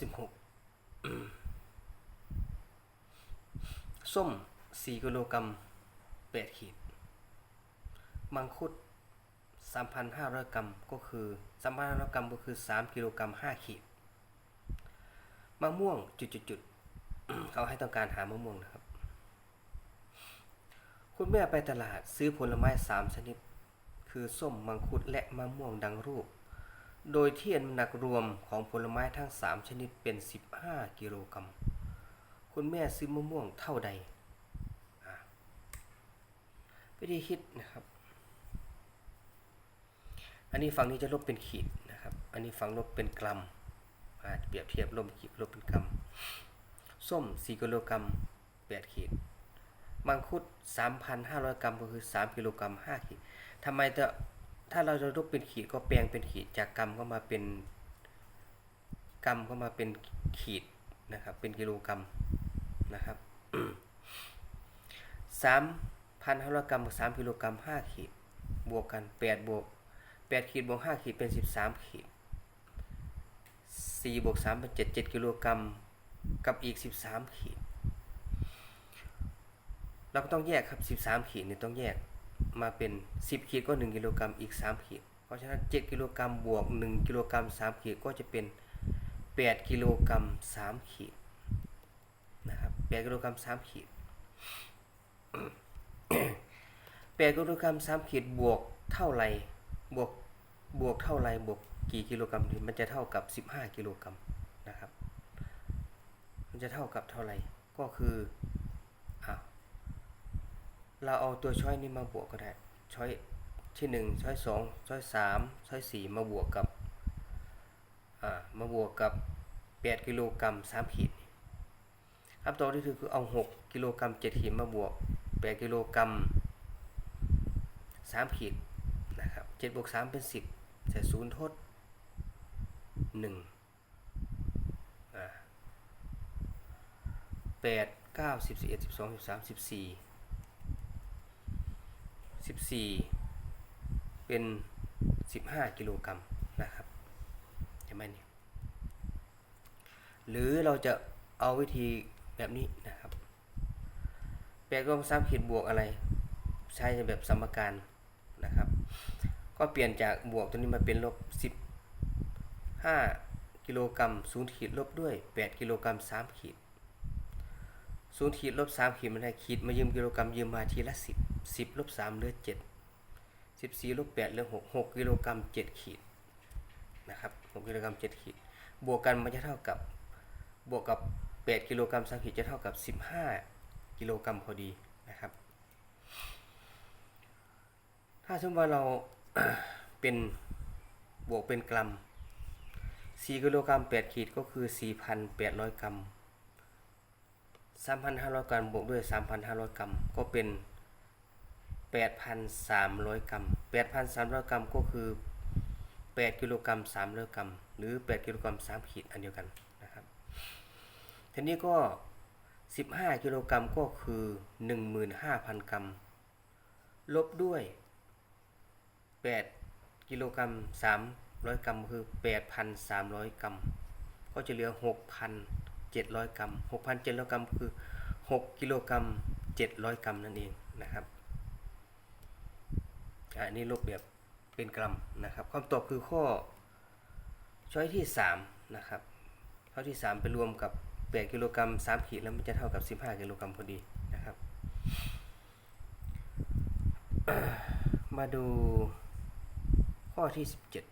สิบหกส้มสี่กิโลกรัมแปดขีด มังคุดสามพันห้าร้อยกรัมก็คือสามพันห้าร้อยกรัมก็คือสามกิโลกรัมห้าขีด มะม่วงจุดๆๆเขาให้ต้องการหามะม่วงนะครับ คุณแม่ไปตลาดซื้อผลไม้สามชนิด คือส้มมังคุดและมะม่วงดังรูป โดยที่น้ำหนักรวมของผลไม้ทั้ง 3 ชนิดเป็น 15 กิโลกรัม คุณแม่ซื้อมะม่วงเท่าใดวิธีคิดนะครับ อันนี้ฝั่งนี้จะลบเป็นขีดนะครับ อันนี้ฝั่งลบเป็นกรัมอ่าเปรียบเทียบลบขีดลบเป็นกรัม ส้ม 4 กิโลกรัม 8 ขีด มังคุด 3,500 กรัมก็คือ 3 กิโลกรัม 5 ขีดทำไมจะ ถ้าเราจะลบเป็นขีดก็แปลงเป็นขีดจากกรัมก็มาเป็นกรัมก็มาเป็นขีดนะครับ เป็นกิโลกรัมนะครับ3,500กรัมกับ3กิโลกรัม5ขีด บวกกัน8บวก8ขีดบวก5ขีดเป็น13ขีด4บวก3เป็น7 7กิโลกรัมกับอีก13ขีด เราก็ต้องแยกครับ13ขีดเนี่ยต้องแยก มาเป็น 10ขีดก็1กิโลกรัมอีก 3 ขีด เพราะฉะนั้น 7กิโลกรัมบวก 1กิโลกรัม3ขีดก็จะเป็น 8กิโลกรัม3ขีดนะครับ8กิโลกรัม3ขีด8กิโลกรัม3ขีดบวกเท่าไรบวกบวกเท่าไรบวกกี่กิโลกรัมมันจะเท่ากับ 15กิโลกรัมนะครับ มันจะเท่ากับเท่าไรก็คือ เราเอาตัวช้อยนี้มาบวกก็ได้ ช้อยที่หนึ่งช้อยสองช้อยสามช้อยสี่มาบวกกับ อ่า มาบวกกับแปดกิโลกรัมสามขีดคำตอบที่ถูกคือเอาหกกิโลกรัมเจ็ดขีดมาบวกแปดกิโลกรัมสามขีดนะครับเจ็ดบวกสามเป็น 10ใส่ศูนย์ทด1อ่าสิบสามสิบสี่ 14 เป็น 15 กิโลกรัมนะครับเห็นไหมเนี่ยหรือเราจะเอาวิธีแบบนี้นะครับแปดก็สามขีดบวกอะไร ใช้แบบสมการนะครับ ก็เปลี่ยนจากบวกตัวนี้มาเป็นลบ 15 กิโลกรัมศูนย์ขีดลบด้วย 8 กิโลกรัม3ขีดศูนย์ขีดลบ3ขีดมันได้ขีดมายืมกิโลกรัมยืมมาทีละ10 10ลบ3เหลือ7 14ลบ8เหลือ6 6กิโลกรัม7ขีดนะครับ6กิโลกรัม7ขีด บวกกันมันจะเท่ากับบวกกับ8กิโลกรัม3ขีดจะเท่ากับ15กิโลกรัมพอดีนะครับ ถ้าสมมติว่าเราเป็นบวกเป็นกรัม4กิโลกรัม8ขีดก็คือ4,800กรัม3,500กรัมบวกด้วย3,500กรัมก็เป็น 8,300 กรัม 8,300 กรัมก็คือ 8 กิโลกรัม300กรัม หรือ 8 กิโลกรัม3ขีดอันเดียวกันนะครับทีนี้ก็ 15 กิโลกรัมก็คือ 15,000 กรัม ลบด้วย 8 กิโลกรัม300 กรัมคือ 8,300 กรัม ก็จะเหลือ 6,700 กรัม 6,700 กรัมคือ 6 กิโลกรัม700 กรัมนั่นเองนะครับ อันนี้ลบแบบเป็นกรัมนะครับคำตอบคือข้อช้อยที่3นะครับข้อที่ 3 ไปรวมกับ8กิโลกรัม3ขีดแล้วมันจะเท่ากับ 15กิโลกรัมพอดีนะครับ มาดูข้อที่ 17